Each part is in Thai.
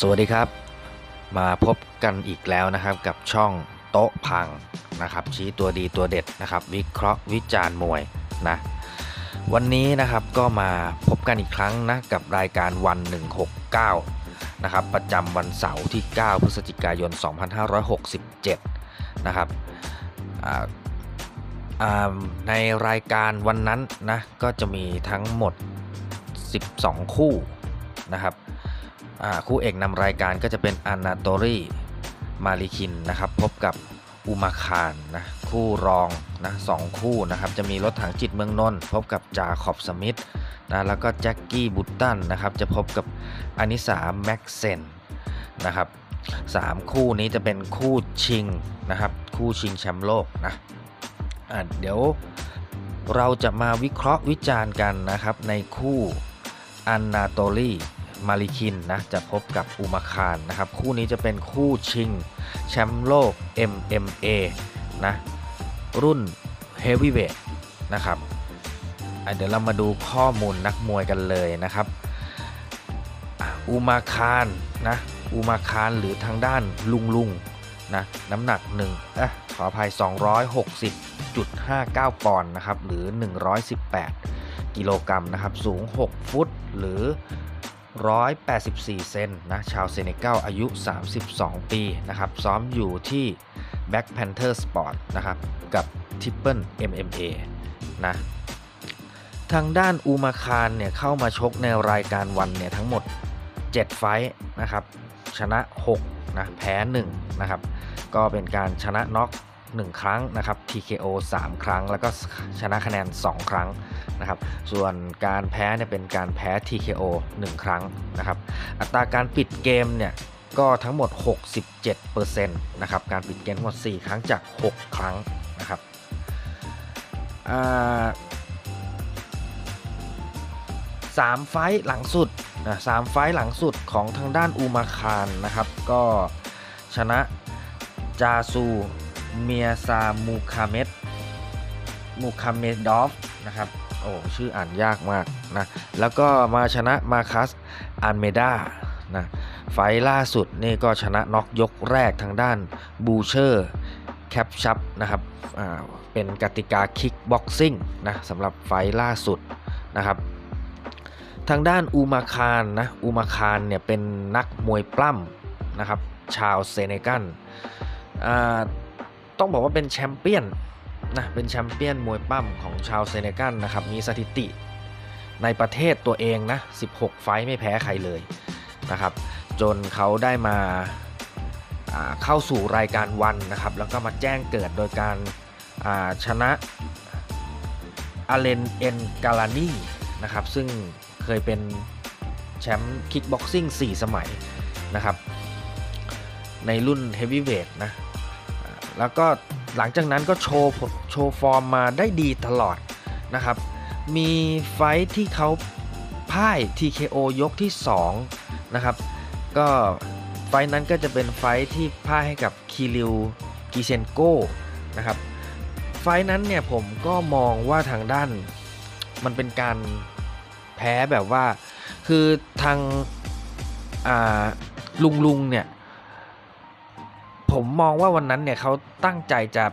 สวัสดีครับ มาพบกันอีกแล้วนะครับกับช่องโต๊ะพังนะครับชี้ตัวดีตัวเด็ดนะครับ วิเคราะห์วิจารณ์มวยนะวันนี้นะครับก็มาพบกันอีกครั้งนะกับรายการวัน 169นะครับประจำวันเสาร์ที่ 9 พฤศจิกายน 2567นะครับอ่าอ่าในรายการวันนั้นนะก็จะมีทั้งหมด 12 คู่นะครับ คู่เอกนำรายการก็จะเป็นอนาโตรีมาริคินนะครับ พบกับอุมาคารนะคู่รองนะสองคู่นะครับ จะมีรถถังจิตเมืองนนท์พบกับจาขอบสมิธนะแล้วก็แจ็คกี้บุตตันนะครับจะพบกับอานิสาแม็กเซนนะครับสามคู่นี้จะเป็นคู่ชิงนะครับ คู่ชิงแชมป์โลกนะะเดี๋ยวเราจะมาวิเคราะห์วิจารณ์กันนะครับในคู่อันนาโตลี มาริคินนะจะพบกับอุมาคารนะครับ คู่นี้จะเป็นคู่ชิงแชมป์โลก MMA นะรุ่นเฮฟวีเวทนะครับเดี๋ยวเรามาดูข้อมูลนักมวยกันเลยนะครับอุมาคารนะอุมาคารหรือทางด้านลุงลุงนะน้ำหนักหนึ่งเอะขออภัย 260.59 ปอนด์นะครับหรือ 118 กิโลกรัมนะครับสูง 6 ฟุตหรือ 184 เซนนะชาวเซเนกัลอายุ 32 ปีนะครับซ้อมอยู่ที่ Black Panther Sport นะครับกับ Triple MMA นะทางด้านอูมาคารเนี่ยเข้ามาชกในรายการวันเนี่ยทั้งหมด 7 ไฟท์นะครับชนะ 6นะแพ้1นะครับก็เป็นการชนะน็อก 1 ครั้งนะครับ TKO 3 ครั้ง แล้วก็ชนะคะแนน 2 ครั้งนะครับ ส่วนการแพ้เนี่ยเป็นการแพ้ TKO 1 ครั้งนะครับ อัตราการปิดเกมเนี่ยก็ทั้งหมด 67%นะครับ การปิดเกมทั้งหมด 4 ครั้งจาก 6 ครั้งนะครับสามไฟท์หลังสุดนะสามไฟท์หลังสุดของทางด้านอูมาคารนะครับ ก็ชนะจาซู เมียซามูคาเมดมูคาเมดอฟนะครับโอ้ชื่ออ่านยากมากนะแล้วก็มาชนะมาคัสอันเมดานะไฟล่าสุดนี่ก็ชนะน็อกยกแรกทางด้านบูเชอร์แคปชับนะครับอ่าเป็นกติกาคิกบ็อกซิ่งนะสำหรับไฟล์ล่าสุดนะครับทางด้านอูมาคารนะอูมาคารเนี่ยเป็นนักมวยปล้ำนะครับชาวเซเนกัลอ่า ต้องบอกว่าเป็นแชมเปี้ยนนะเป็นแชมเปี้ยนมวยปั้มของชาวเซเนกัลนะครับมีสถิติในประเทศตัวเองนะ 16 ไฟไม่แพ้ใครเลยนะครับ จนเขาได้มาเข้าสู่รายการวันนะครับ แล้วก็มาแจ้งเกิดโดยการาชนะอาเลนเอ็นกาลานีนะครับ ซึ่งเคยเป็นแชมป์คิกบ็อกซิ่ง 4 สมัยนะครับ ในรุ่นเฮฟวีเวทนะ แล้วก็หลังจากนั้นก็โชว์โชว์ฟอร์มมาได้ดีตลอดนะครับ มีไฟที่เขาพ่าย TKO ยกที่2นะครับ ก็ไฟนั้นก็จะเป็นไฟที่พ่ายให้กับคิริวกิเซนโกนะครับ ไฟนั้นเนี่ยผมก็มองว่าทางด้านมันเป็นการแพ้แบบว่า คือทางาลุงลุงเนี่ย ผมมองว่าวันนั้นเนี่ยเขาตั้งใจจะ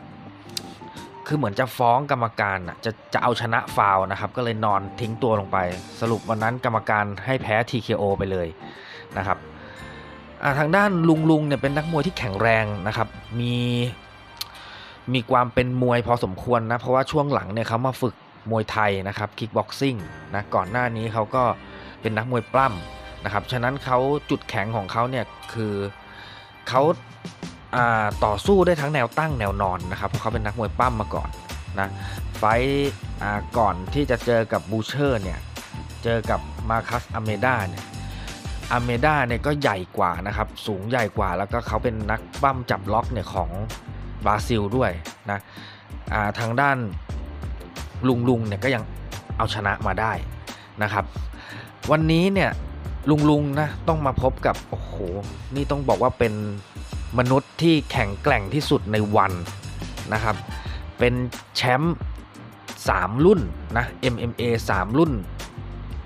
คือเหมือนจะฟ้องกรรมการอะจะจะเอาชนะฟาวนะครับ ก็เลยนอนทิ้งตัวลงไป สรุปวันนั้นกรรมการให้แพ้ TKO ไปเลยนะครับอ่าทางด้านลุงลุงเนี่ยเป็นนักมวยที่แข็งแรงนะครับ มีมีความเป็นมวยพอสมควรนะ เพราะว่าช่วงหลังเนี่ยเขามาฝึกมวยไทยนะครับคิกบ็อกซิ่งนะก่อนหน้านี้เขาก็เป็นนักมวยปล้ำนะครับ ฉะนั้นเขาจุดแข็งของเขาเนี่ยคือเขา ต่อสู้ได้ทั้งแนวตั้งแนวนอนนะครับเพราะเขาเป็นนักมวยปั้มมาก่อนนะไฟก่อนที่จะเจอกับบูเชอร์เนี่ยเจอกับมาคัสอเมดาเนี่ยอเมดาเนี่ยก็ใหญ่กว่านะครับสูงใหญ่กว่าแล้วก็เขาเป็นนักปั้มจับล็อกเนี่ยของบราซิลด้วยนะาทางด้านลุงลุงเนี่ยก็ยังเอาชนะมาได้นะครับ วันนี้เนี่ยลุงลุงนะต้องมาพบกับโอ้โหนี่ต้องบอกว่าเป็น มนุษย์ที่แข็งแกร่งที่สุดในวันนะครับ เป็นแชมป์3รุ่นนะ MMA 3 รุ่น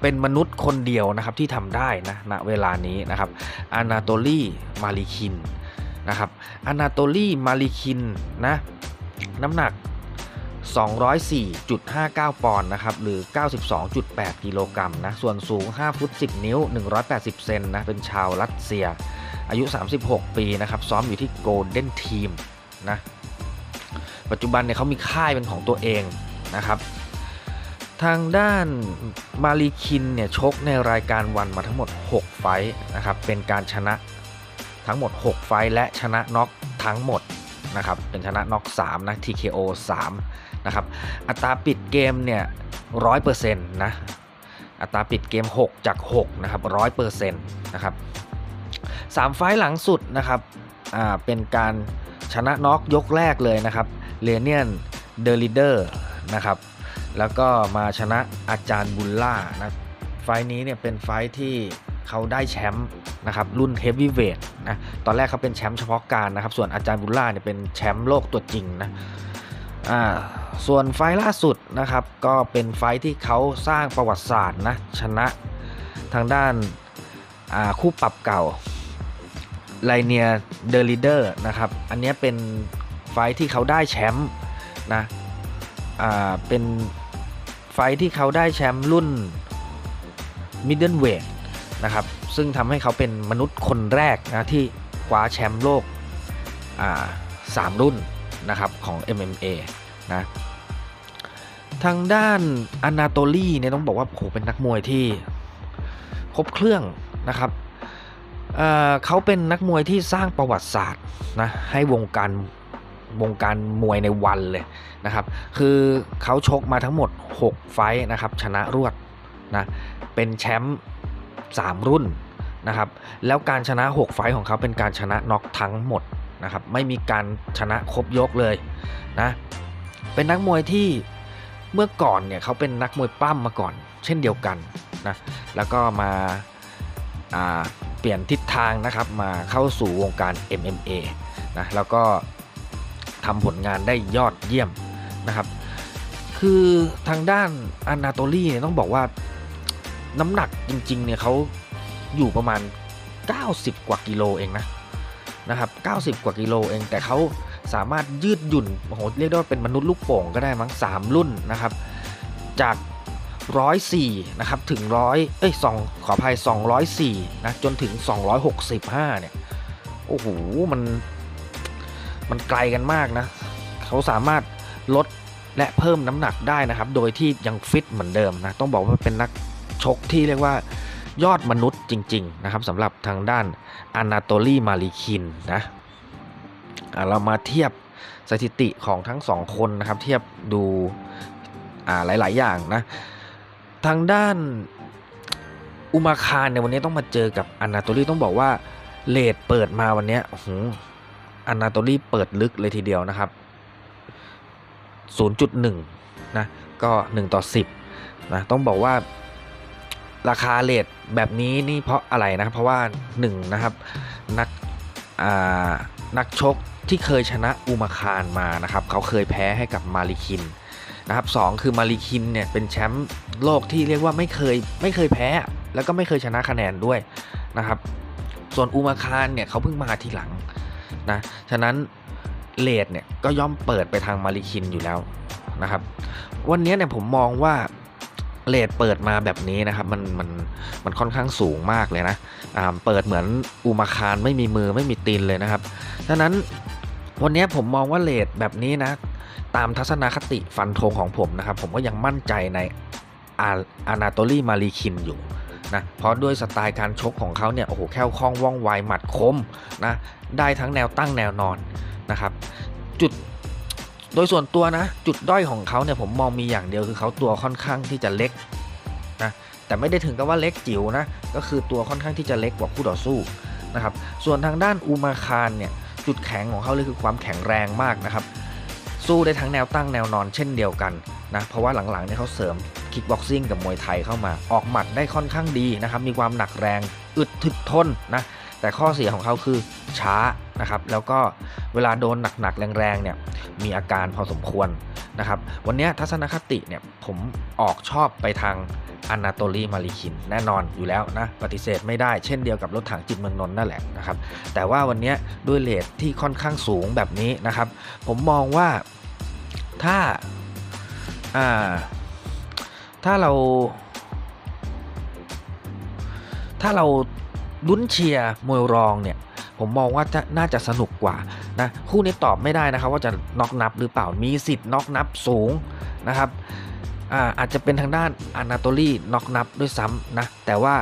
เป็นมนุษย์คนเดียวนะครับที่ทำได้นะณเวลานี้นะครับอานาโตลีมาริคินนะครับอานาโตลีมาริคินนะน้ำหนัก 204.59 ปอนด์นะครับหรือ 92.8 กิโลกรัมนะส่วนสูง 5 ฟุต 10 นิ้ว 180 เซนนะเป็นชาวรัสเซีย อายุ 36 ปีนะครับ ซ้อมอยู่ที่โกลเด้นทีมนะปัจจุบันเนี่ยเขามีค่ายเป็นของตัวเองนะครับ ทางด้านมารีคินเนี่ยชกในรายการวันมาทั้งหมด 6 ไฟนะครับ เป็นการชนะทั้งหมด 6 ไฟและชนะน็อกทั้งหมดนะครับ เป็นชนะน็อก3นะ TKO 3นะครับ อัตราปิดเกมเนี่ยร้อยเปอร์เซ็นต์นะ อัตราปิดเกม 6 จาก 6 นะครับร้อยเปอร์เซ็นต์นะครับ สามไฟท์หลังสุดนะครับอ่าเป็นการชนะน็อกยกแรกเลยนะครับเลเนียนเดอริเดอร์นะครับแล้วก็มาชนะอาจารย์บุลล่านะไฟล์นี้เนี่ยเป็นไฟล์ที่เขาได้แชมป์นะครับรุ่นเฮฟวีเวทนะตอนแรกเขาเป็นแชมป์เฉพาะการนะครับส่วนอาจารย์บุลล่าเนี่ยเป็นแชมป์โลกตัวจริงนะอ่าส่วนไฟล์ล่าสุดนะครับก็เป็นไฟล์ที่เขาสร้างประวัติศาสตร์นะชนะทางด้านคู่ปรับเก่า ไลเนียเดอริเดอร์นะครับ อันนี้เป็นไฟที่เขาได้แชมป์นะ อ่า เป็นไฟท์ที่เขาได้แชมป์รุ่นมิดเดิลเวทนะครับ ซึ่งทำให้เขาเป็นมนุษย์คนแรกนะที่คว้าแชมป์โลก อ่าสามรุ่นนะครับของ MMA นะ ทางด้านอนาโตลีเนี่ยต้องบอกว่าโหเป็นนักมวยที่ครบเครื่องนะครับ เขาเป็นนักมวยที่สร้างประวัติศาสตร์นะให้วงการวงการมวยในวันเลยนะครับ คือเขาชกมาทั้งหมด 6 ไฟท์นะครับ ชนะรวดนะเป็นแชมป์3รุ่นนะครับ แล้วการชนะ 6 ไฟท์ของเขาเป็นการชนะน็อกทั้งหมดนะครับ ไม่มีการชนะครบยกเลยนะ เป็นนักมวยที่เมื่อก่อนเนี่ยเขาเป็นนักมวยปั้มมาก่อน เช่นเดียวกันนะ แล้วก็มาอ่า เปลี่ยนทิศทางนะครับมาเข้าสู่วงการ MMA นะแล้วก็ทำผลงานได้ยอดเยี่ยมนะครับ คือทางด้านอนาโตลีเนี่ยต้องบอกว่าน้ำหนักจริงๆเนี่ยเขาอยู่ประมาณ 90 กว่ากิโลเองนะนะครับ 90 กว่ากิโลเอง แต่เขาสามารถยืดหยุ่นโอ้โหเรียกได้ว่าเป็นมนุษย์ลูกโป่งก็ได้มั้ง 3 รุ่นนะครับ จาก 104นะครับถึง100เอ้ย2ขออภัย 204นะจนถึง 265 เนี่ยโอ้โหมันมันไกลกันมากนะ เขาสามารถลดและเพิ่มน้ำหนักได้นะครับ โดยที่ยังฟิตเหมือนเดิมนะ ต้องบอกว่าเป็นนักชกที่เรียกว่ายอดมนุษย์จริง ๆ นะครับสำหรับทางด้านอนาโตลีมาริคินนะเรามาเทียบสถิติของทั้งสองคนนะครับ เทียบดูหลาย ๆ อย่างนะ ทางด้านอุมาคารในยวันนี้ต้องมาเจอกับอนาโตลีต้องบอกว่าเลดเปิดมาวันนี้โอ้โหอนาโตลีเปิดลึกเลยทีเดียวนะครับ 0.1 นะ ก็ 1 ต่อ 10 นะ ต้องบอกว่าราคาเลทแบบนี้นี่เพราะอะไรนะเพราะว่า 1 นะครับ นักนักชกที่เคยชนะอุมาคารมานะครับ เขาเคยแพ้ให้กับมาริคิน นะครับสคือมาริคินเนี่ยเป็นแชมป์โลกที่เรียกว่าไม่เคยไม่เคยแพ้ แล้วก็ไม่เคยชนะคะแนนด้วยนะครับ ส่วนอุมาคารเนี่ยเขาเพิ่งมาทีหลังนะฉะนั้นเลดเนี่ยก็ย่อมเปิดไปทางมาริคินอยู่แล้วนะครับ วันนี้เนี่ยผมมองว่าเลดเปิดมาแบบนี้นะครับมันมันมันค่อนข้างสูงมากเลยนะอ่าเปิดเหมือนอุมาคารไม่มีมือไม่มีตีนเลยนะครับดังนั้นวันนี้ผมมองว่าเลดแบบนี้นะ ตามทัศนคติฟันธงของผมนะครับ ผมก็ยังมั่นใจในอานาโตลีมารีคินอยู่นะเพราะด้วยสไตล์การชกของเขาเนี่ยโอ้โหแค่คล่องว่องไวหมัดคมนะได้ทั้งแนวตั้งแนวนอนนะครับ จุดโดยส่วนตัวนะ จุดด้อยของเขาเนี่ยผมมองมีอย่างเดียวคือเขาตัวค่อนข้างที่จะเล็กนะแต่ไม่ได้ถึงกับว่าเล็กจิ๋วนะก็คือตัวค่อนข้างที่จะเล็กกว่าคู่ต่อสู้นะครับส่วนทางด้านอูมาคารเนี่ยจุดแข็งของเขาเลยคือความแข็งแรงมากนะครับ สู้ได้ทั้งแนวตั้งแนวนอนเช่นเดียวกันนะเพราะว่าหลังๆเนี่ยเขาเสริมคิกบ็อกซิ่งกับมวยไทยเข้ามา ออกหมัดได้ค่อนข้างดีนะครับมีความหนักแรงอึดถึกทนนะแต่ข้อเสียของเขาคือช้านะครับแล้วก็เวลาโดนหนักๆแรงๆเนี่ยมีอาการพอสมควร นะครับ วันนี้ทัศนคติเนี่ยผมออกชอบไปทางอนาโตลีมาริคินแน่นอนอยู่แล้วนะ ปฏิเสธไม่ได้เช่นเดียวกับรถถังจิตเมืองนนท์นั่นแหละนะครับ แต่ว่าวันนี้ด้วยเลทที่ค่อนข้างสูงแบบนี้นะครับ ผมมองว่าถ้าอ่าถ้าเรา ถ้าเราลุ้นเชียร์มวยรองเนี่ย ผมมองว่าจะน่าจะสนุกกว่านะคู่นี้ตอบไม่ได้นะครับ ว่าจะน็อกนับหรือเปล่ามีสิทธิ์น็อกนับสูงนะครับอาอาจจะเป็นทางด้านอนาโตลีน็อกนับด้วยซ้ำนะแต่ว่า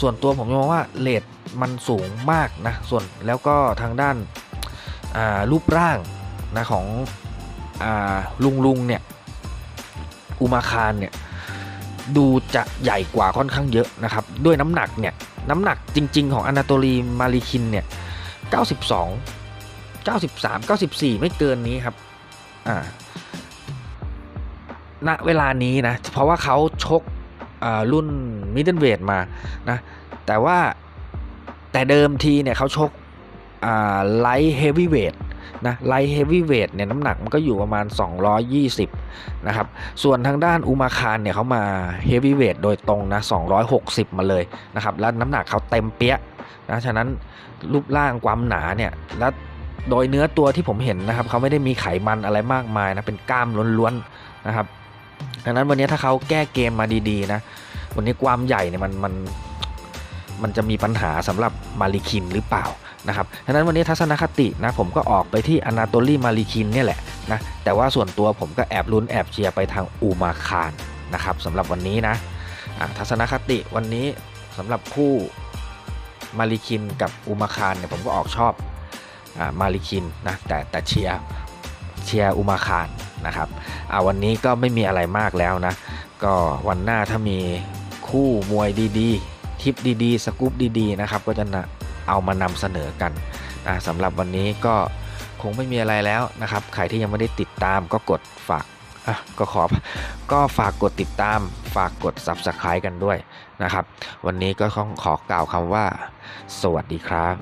ส่วนตัวผมมองว่าเลทมันสูงมากนะส่วนแล้วก็ทางด้านารูปร่างนะของอลุงลุงเนี่ยอุมาคารเนี่ยดูจะใหญ่กว่าค่อนข้างเยอะนะครับ ด้วยน้ำหนักเนี่ยน้ำหนักจริง ๆ ของอนาโตลีมาริคินเนี่ย 92 93 94 ไม่เกินนี้ครับ อ่าณเวลานี้นะ เพราะว่าเขาชกรุ่นมิดเดิลเวทมานะ แต่ว่าแต่เดิมทีเนี่ยเขาชกไลท์เฮฟวีเวทนะไลท์เฮฟวีเวทเนี่ยน้ำหนักมันก็อยู่ประมาณ 220 นะครับ ส่วนทางด้านอุมาคารเนี่ยเขามาเฮฟวีเวทโดยตรงนะ 260 มาเลยนะครับ แล้วน้ำหนักเขาเต็มเปี้ย นะฉะนั้นรูปร่างความหนาเนี่ยแล้วโดยเนื้อตัวที่ผมเห็นนะครับ เขาไม่ได้มีไขมันอะไรมากมายนะเป็นกล้ามล้วนๆนะครับดังนั้นวันนี้ถ้าเขาแก้เกมมาดีๆนะวันนี้ความใหญ่เนี่ยมันมันมันจะมีปัญหาสำหรับมาริคินหรือเปล่านะครับดังนั้นวันนี้ทัศนคตินะผมก็ออกไปที่อนาโตลีมาริคินเนี่ยแหละนะแต่ว่าส่วนตัวผมก็แอบลุ้นแอบเชียร์ไปทางอูมาคารนะครับสำหรับวันนี้นะอะทัศนคติวันนี้สำหรับคู่ มาริคินกับอุมาคารเนี่ยผมก็ออกชอบอามาริคินนะแต่แต่เชียร์เชียร์อุมาคารนะครับอ่าวันนี้ก็ไม่มีอะไรมากแล้วนะ ก็วันหน้าถ้ามีคู่มวยดีๆ ทิปดีๆ สกู๊ปดีๆนะครับก็จะนะเอามานำเสนอกันนะสำหรับวันนี้ก็คงไม่มีอะไรแล้วนะครับ ใครที่ยังไม่ได้ติดตามก็กดฝาก อะก็ขอก็ฝากกดติดตาม ฝากกด Subscribe กันด้วยนะครับ วันนี้ก็ต้องขอกล่าวคำว่า สวัสดีครับ